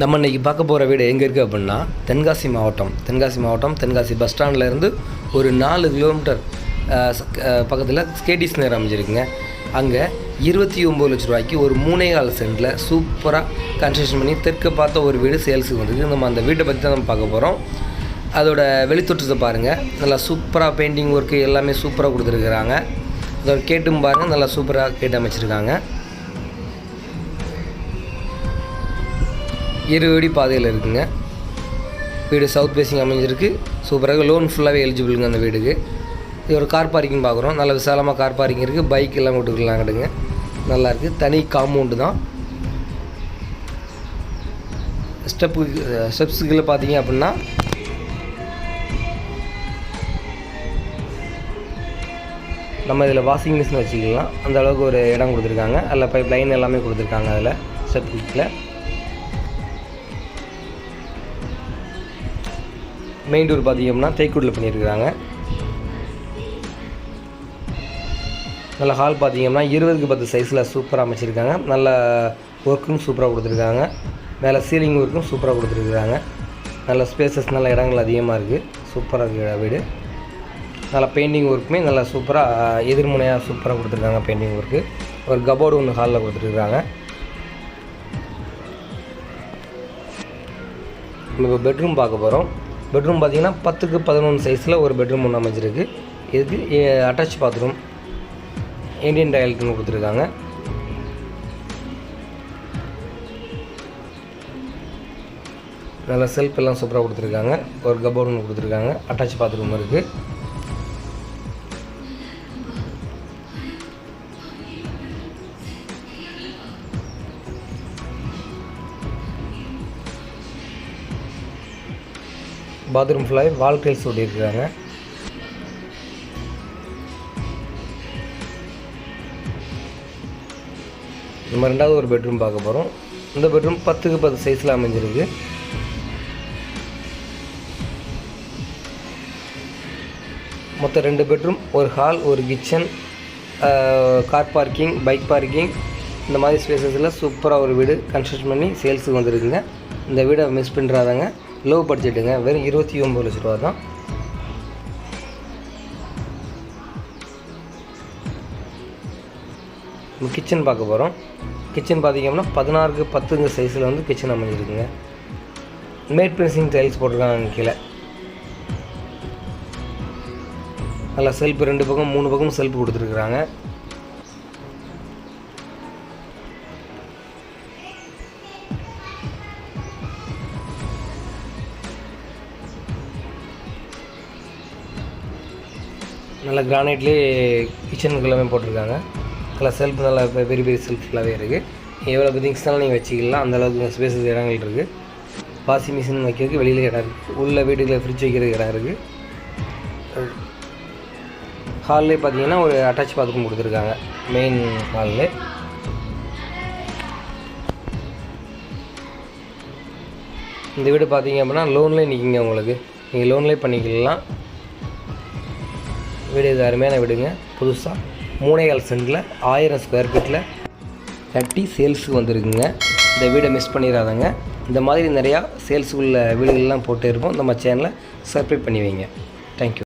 நம்ம இன்றைக்கி பார்க்க போகிற வீடு எங்கே இருக்குது அப்படின்னா தென்காசி மாவட்டம். தென்காசி மாவட்டம் தென்காசி பஸ் ஸ்டாண்ட்லேருந்து ஒரு நாலு கிலோமீட்டர் பக்கத்தில் ஸ்கேடிஸ் நேரம் அமைஞ்சிருக்குங்க. அங்கே இருபத்தி ஒம்பது லட்ச ரூபாய்க்கு ஒரு மூணே கால் சென்டில் சூப்பராக கன்ஸ்ட்ரக்ஷன் பண்ணி தெற்கு பார்த்த ஒரு வீடு சேல்ஸுக்கு வந்துருக்கு. நம்ம அந்த வீட்டை பற்றி தான் நம்ம பார்க்க போகிறோம் அதோட வெளித்தோற்றத்தை பாருங்கள் நல்லா சூப்பராக பெயிண்டிங் ஒர்க்கு எல்லாமே சூப்பராக கொடுத்துருக்குறாங்க. அதோட கேட்டும் பாருங்கள் நல்லா சூப்பராக கேட்டு அமைச்சிருக்காங்க. இருவடி பாதையில் இருக்குங்க. வீடு சவுத் பேசிங் அமைஞ்சிருக்கு. சூப்பராக லோன் ஃபுல்லாகவே எலிஜிபிளுங்க அந்த வீடுக்கு. இது ஒரு கார் பார்க்கிங் பார்க்குறோம். நல்ல விசாலமாக கார் பார்க்கிங் இருக்குது பைக் எல்லாம் விட்டுக்கலாம் கிடுங்க நல்லாயிருக்கு தனி காம்பவுண்டு தான். ஸ்டெப்பு ஸ்டெப்ஸுக்குள்ள பார்த்தீங்க அப்படின்னா நம்ம இதில் வாஷிங் மிஷின் வச்சுக்கலாம். அந்த அளவுக்கு ஒரு இடம் கொடுத்துருக்காங்க. அதில் பைப் லைன் எல்லாமே கொடுத்துருக்காங்க அதில். ஸ்டெப்புக்கில் மெயின் டோர் பார்த்தீங்கன்னா தேக்கூட்டில் பண்ணியிருக்கிறாங்க. நல்ல ஹால் பார்த்தீங்கன்னா இருபதுக்கு பத்து சைஸில் சூப்பராக அமைச்சிருக்காங்க. நல்ல ஒர்க்கும் சூப்பராக கொடுத்துருக்காங்க. மேலே சீலிங் ஒர்க்கும் சூப்பராக கொடுத்துருக்குறாங்க. நல்ல ஸ்பேசஸ் நல்ல இடங்கள் அதிகமாக இருக்குது சூப்பராக இருக்குது வீடு. நல்ல பெயிண்டிங் ஒர்க்குமே நல்லா சூப்பராக எதிர்முனையாக சூப்பராக கொடுத்துருக்காங்க பெயிண்டிங் ஒர்க்கு ஒரு கபோர்டு ஒன்று ஹாலில் கொடுத்துருக்குறாங்க. நம்ம இப்போ பெட்ரூம் பார்க்க போகிறோம் பெட்ரூம் பார்த்தீங்கன்னா பத்துக்கு பதினொன்று சைஸில் ஒரு பெட்ரூம் ஒன்று அமைஞ்சிருக்கு. இதுக்கு அட்டாச் பாத்ரூம் இந்தியன் டாய்லெட்னு கொடுத்துருக்காங்க. நல்ல செல்ஃப் எல்லாம் சூப்பராக கொடுத்துருக்காங்க. ஒரு கபோர்டு கொடுத்துருக்காங்க. அட்டாச் பாத்ரூம் இருக்குது பாத்ரூம் ஃபுல்லாகவே வால் டைல்ஸ் ஒட்டியிருக்காங்க நம்ம ரெண்டாவது ஒரு பெட்ரூம் பார்க்க போகிறோம் இந்த பெட்ரூம் பத்துக்கு பத்து சைஸில் அமைஞ்சிருக்கு. மொத்தம் ரெண்டு பெட்ரூம் ஒரு ஹால் ஒரு kitchen car parking bike parking இந்த மாதிரி ஸ்பேசஸில் சூப்பராக ஒரு வீடு கன்ஸ்ட்ரக்ஷன் பண்ணி சேல்ஸுக்கு வந்துருக்குங்க. இந்த வீடை மிஸ் பண்ணுறாதாங்க லோ பட்ஜெட்டுங்க வெறும் இருபத்தி ஒம்பது லட்ச ரூபா தான். கிச்சன் பார்க்க போகிறோம் கிச்சன் பார்த்தீங்கன்னா பதினாறுக்கு பத்துங்க சைஸில் வந்து கிச்சன் அமைஞ்சிருக்குங்க. மேட் பென்சிங் டைல்ஸ் போட்டிருக்காங்க கீழே. நல்லா செல்ஃப் ரெண்டு பக்கம் மூணு பக்கம் செல்ஃப் கொடுத்துருக்குறாங்க. நல்லா கிரானைட்லேயே கிச்சனுக்கு எல்லாமே போட்டிருக்காங்க. நல்லா செல்ஃப் நல்லா பெரிய பெரிய செல்ஃப் ஃபுல்லாகவே இருக்குது எவ்வளோ திங்ஸ்னாலும் நீங்கள் வச்சுக்கலாம். அந்தளவுக்கு ஸ்பேஸஸ் இடங்கள் இருக்குது வாஷிங் மிஷின் வைக்கிறதுக்கு வெளியில் இடம் இருக்குது உள்ள வீட்டுக்குள்ள ஃப்ரிட்ஜ் வைக்கிறதுக்கு இடம் இருக்குது ஹால்லே பார்த்தீங்கன்னா ஒரு அட்டாச் பாத்ரூம் கொடுத்துருக்காங்க. மெயின் ஹாலில் இந்த வீடு பார்த்தீங்க அப்படின்னா லோன்லேயே நிற்கிங்க உங்களுக்கு. நீங்கள் லோன்லேயே பண்ணிக்கலாம். வீடு இது அருமையான வீடுங்க. புதுசாக மூணேகால் சென்டில் ஆயிரம் ஸ்கொயர் ஃபீட்டில் கட்டி சேல்ஸுக்கு வந்திருக்குங்க. இந்த வீடை மிஸ் பண்ணிடாதங்க. இந்த மாதிரி நிறையா சேல்ஸுக்குள்ள வீடுகள்லாம் போட்டு இருப்போம். நம்ம சேனலை சப்ஸ்கிரைப் பண்ணி வைங்க. தேங்க்யூ